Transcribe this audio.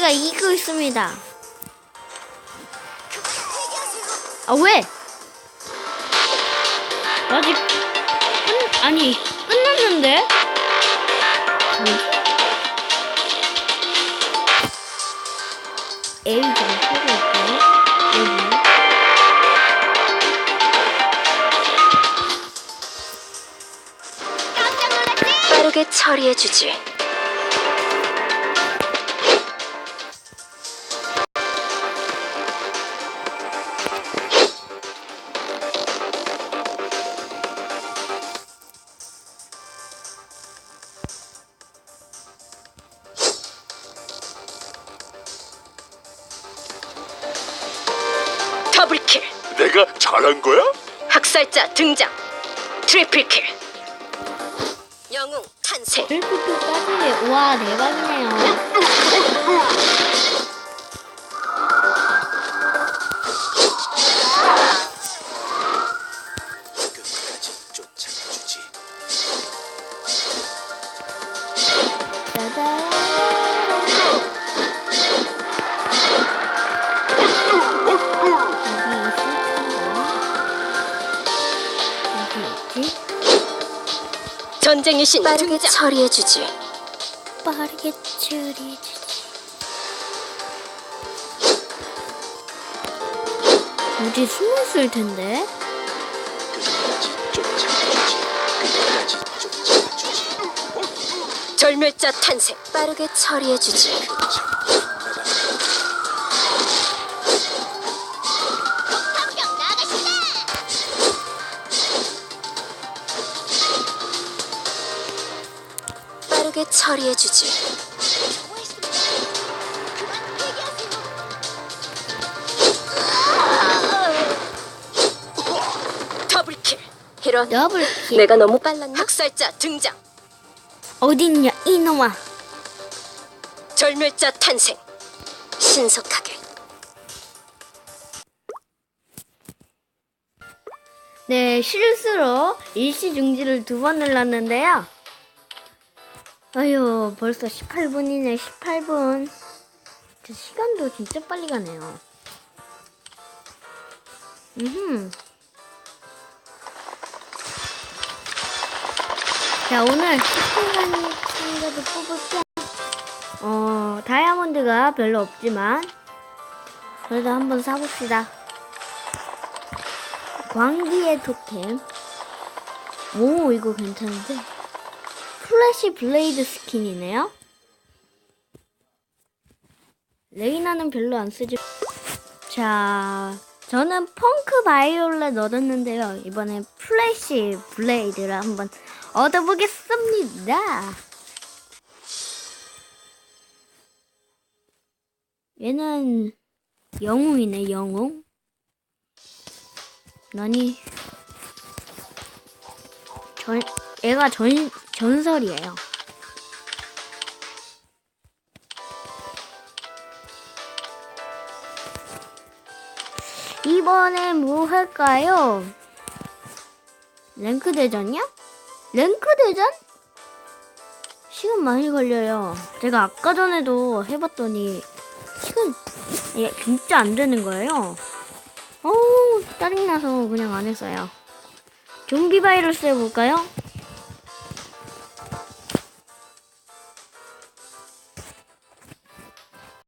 우리가 이기고 있습니다. 아 왜? 아직 끝 아니 끝났는데? 뭐지? 에이 좀 하고 있고 여기 빠르게 처리해주지. 더블킬. 내가 잘한 거야? 학살자 등장. 트리플킬. 영웅 탄생. 셀프도까지 와 대박이네요. 전쟁의 신 빠르게 처리해주지. 빠르게 처리해주지. 텐데? 끝까지 쫓아주지. 끝까지 쫓아주지. 절멸자 탄생. 빠르게 처리해주지. 빠르게 처리해주지. 더블킬. 이런. 더블킬. 내가 너무 빨랐나? 학살자 등장. 어딨냐, 이놈아. 절멸자 탄생. 신속하게. 네, 실수로 일시 중지를 두 번 눌렀는데요. 아유, 벌써 18분이네, 18분. 저 시간도 진짜 빨리 가네요. 음. 자, 오늘 10분간 참가도 뽑을게. 어, 다이아몬드가 별로 없지만, 그래도 한번 사봅시다. 광기의 토템. 오, 이거 괜찮은데? 플래시 블레이드 스킨이네요? 레이나는 별로 안 쓰지. 자, 저는 펑크 바이올렛 얻었는데요. 이번에 플래시 블레이드를 한번 얻어보겠습니다. 얘는 영웅이네, 영웅. 너니 전 얘가 전 전설이에요. 이번에 뭐 할까요? 랭크 대전이야? 랭크 대전? 시간 많이 걸려요. 제가 아까 전에도 해봤더니 시간 예, 진짜 안 되는 거예요. 어우, 짜증나서 그냥 안 했어요. 좀비 바이러스 해볼까요?